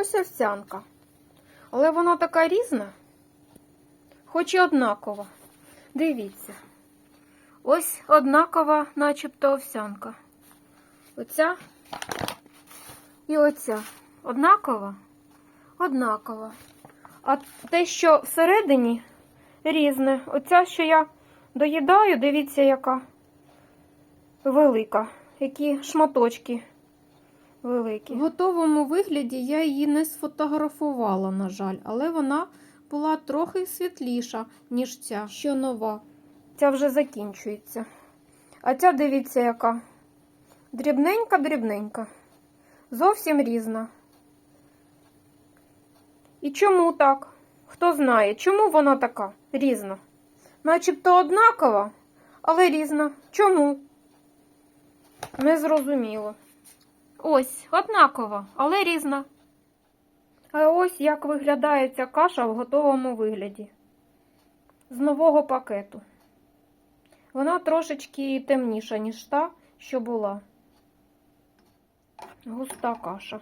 Ось овсянка. Але вона така різна, хоч і однакова. Дивіться. Ось однакова, начебто овсянка. Оця і оця. Однакова? Однакова. А те, що всередині різне. Оця, що я доїдаю, дивіться, яка велика. Які шматочки великі. В готовому вигляді я її не сфотографувала, на жаль, але вона була трохи світліша, ніж ця, що нова. Ця вже закінчується. А ця, дивіться, яка дрібненька-дрібненька. Зовсім різна. І чому так? Хто знає, чому вона така різна? Начебто однакова, але різна. Чому? Незрозуміло. Ось, однакова, але різна. А ось як виглядає ця каша в готовому вигляді. З нового пакету. Вона трошечки темніша, ніж та, що була. Густа каша.